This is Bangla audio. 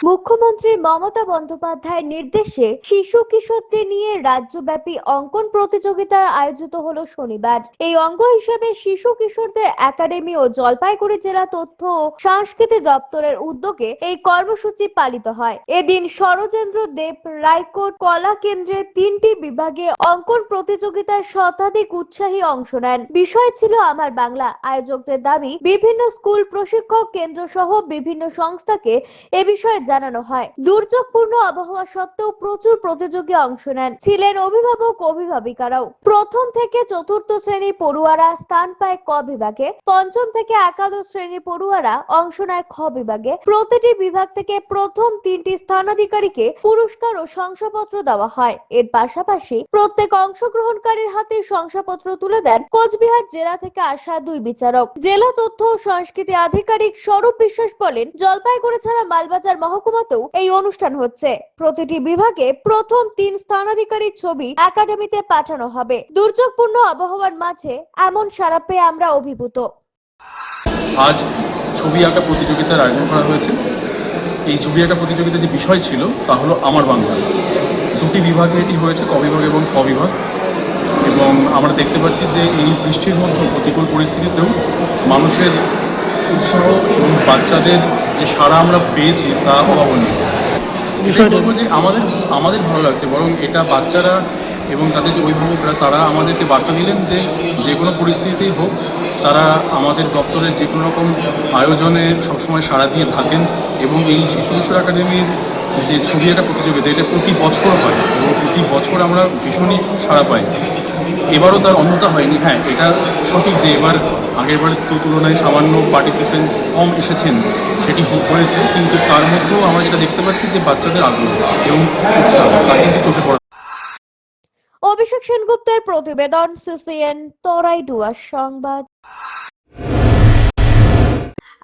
মুখ্যমন্ত্রী মমতা বন্দ্যোপাধ্যায়ের নির্দেশে শিশু কিশোরদের নিয়ে রাজ্যব্যাপী অঙ্কন প্রতিযোগিতা আয়োজিত হলো শনিবার। এই অঙ্গ হিসেবে শিশু কিশোরদের একাডেমি ও জলপাইগুড়ি জেলা তথ্য ও সংস্কৃতি দপ্তরের উদ্যোগে এই কর্মসূচি পালিত হয়। এদিন সরজেন্দ্র দেব রায়কোট কলা কেন্দ্রের তিনটি বিভাগে অঙ্কন প্রতিযোগিতায় শতাধিক উৎসাহী অংশ নেন। বিষয় ছিল আমার বাংলা। আয়োজকদের দাবি, বিভিন্ন স্কুল প্রশিক্ষক কেন্দ্র সহ বিভিন্ন সংস্থাকে এ বিষয়ে জানানো হয়। দুর্যোগপূর্ণ আবহাওয়া সত্ত্বেও প্রচুর প্রতিযোগী অংশ নেন। ছিলেন অভিভাবক, অভিভাবিকারাও। প্রথম থেকে চতুর্থ শ্রেণি পড়ুয়ারা স্থান পায় ক বিভাগে। পঞ্চম থেকে একাদশ শ্রেণির পড়ুয়ারা অংশ নেয় খ বিভাগে। প্রতিটি বিভাগ থেকে প্রথম তিনটি স্থানাধিকারীকে পুরস্কার ও শংসাপত্র দেওয়া হয়। এর পাশাপাশি প্রত্যেক অংশগ্রহণকারীর হাতে শংসাপত্র তুলে দেন কোচবিহার জেলা থেকে আসা দুই বিচারক। জেলা তথ্য ও সংস্কৃতি আধিকারিক স্বরূপ বিশ্বাস বলেন, জলপাইগুড়ি ছাড়া মালবাজার মহকুমাতেও এই অনুষ্ঠান হচ্ছে। প্রতিটি বিভাগে প্রথম তিন স্থানাধিকারীর ছবি একাডেমিতে পাঠানো হবে। দুর্যোগপূর্ণ আবহাওয়ার মাঝে এমন সারা পেয়ে আমরা অভিভূত। আজ ছবি আঁকা প্রতিযোগিতার আয়োজন করা হয়েছে। এই ছবি আঁকা প্রতিযোগিতার যে বিষয় ছিল, তা হলো আমার বাংলা দুটি বিভাগে এটি হয়েছে ক বিভাগ এবং ক বিভাগ এবং আমরা দেখতে পাচ্ছি যে এই বৃষ্টির মধ্যে প্রতিকূল পরিস্থিতিতেও মানুষের উৎসাহ এবং বাচ্চাদের যে সাড়া আমরা পেয়েছি তা অভাবনীয়। যে আমাদের আমাদের ভালো লাগছে বরং এটা বাচ্চারা এবং তাদের যে অভিভাবকরা তারা আমাদেরকে বার্তা দিলেন যে যে কোনো পরিস্থিতিতেই হোক তারা আমাদের দপ্তরের যে কোনো রকম আয়োজনে সবসময় সাড়া দিয়ে থাকেন এবং এই শিশু কিশোর একাডেমির যে ছবি আঁকা প্রতিযোগিতা এটা প্রতি বছর হয় এবং প্রতি বছর আমরা ভীষণই সাড়া পাই। এবারও তার অন্যতা হয়নি। হ্যাঁ এটা সঠিক যে এবার আগের বারের তো তুলনায় সামান্য পার্টিসিপেন্টস কম এসেছেন, সেটি হয়েছে কিন্তু তার মধ্যেও আমরা যেটা দেখতে পাচ্ছি যে বাচ্চাদের আগ্রহ এবং উৎসাহ, তা কিন্তু চোখে পড়ে। অভিষেক সেনগুপ্তের প্রতিবেদন, সিসিএন, তরাই ডুয়ার সংবাদ।